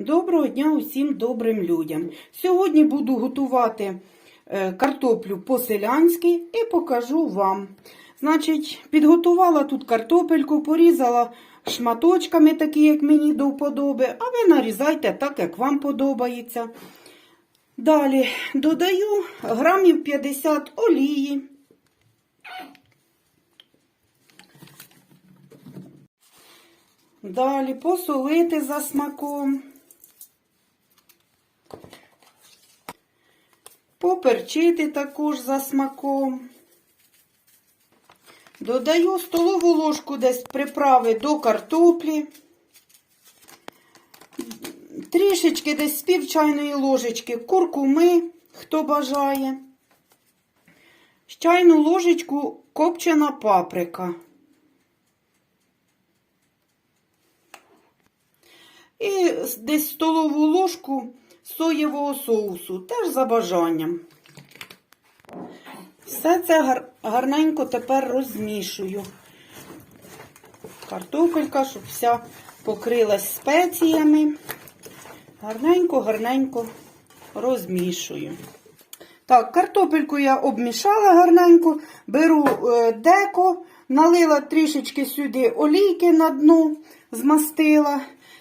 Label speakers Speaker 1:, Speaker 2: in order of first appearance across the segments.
Speaker 1: Доброго дня усім добрим людям. Сьогодні буду готувати е, картоплю по-селянськи і покажу вам. Значить, підготувала тут картопельку, порізала шматочками, такі, як мені до вподоби, а ви нарізайте так, як вам подобається. Далі додаю грамів 50 олії. Далі посолити за смаком. Поперчити також за смаком. Додаю столову ложку десь приправи до картоплі. Трішечки десь з пів ложечки куркуми, хто бажає. Чайну ложечку копчена паприка. І десь столову ложку соєвого соусу, теж за бажанням. Все це гар- гарненько тепер розмішую. Картопелька, щоб вся покрилась спеціями. Гарненько, гарненько розмішую. Так, картопельку я обмішала гарненько, беру е, деко, налила трішечки сюди олійки на дно, змастила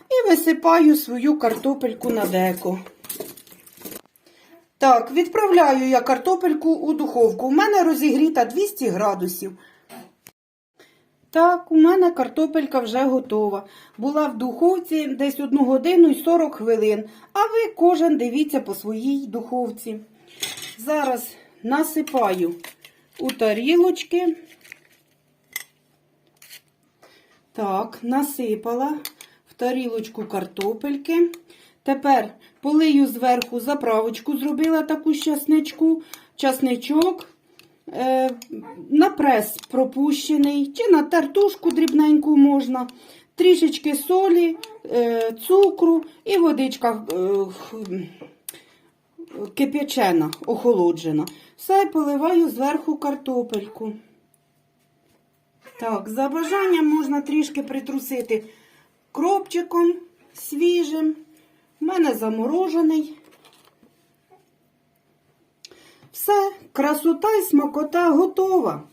Speaker 1: і висипаю свою картопельку на деко. Так, відправляю я картопельку у духовку. У мене розігріта 200 градусів. Так, у мене картопелька вже готова. Була в духовці десь 1 годину і 40 хвилин. А ви кожен дивіться по своїй духовці. Зараз насипаю у тарілочки. Так, насипала в тарілочку картопельки. Тепер полию зверху заправочку, зробила таку часничку, часничок, е, на прес пропущений, чи на тертушку дрібненьку можна, трішечки солі, е, цукру і водичка е, кип'ячена, охолоджена. Все поливаю зверху картопельку. Так, за бажанням можна трішки притрусити кропчиком свіжим. Мене заморожений. Все, красота і смакота готова.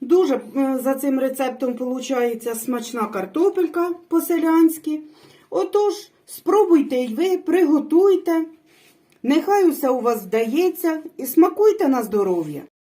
Speaker 1: Дуже е, за цим рецептом виходить смачна картопелька по-селянськи. Отож, спробуйте й ви, приготуйте. Нехай усе у вас вдається і смакуйте на здоров'я.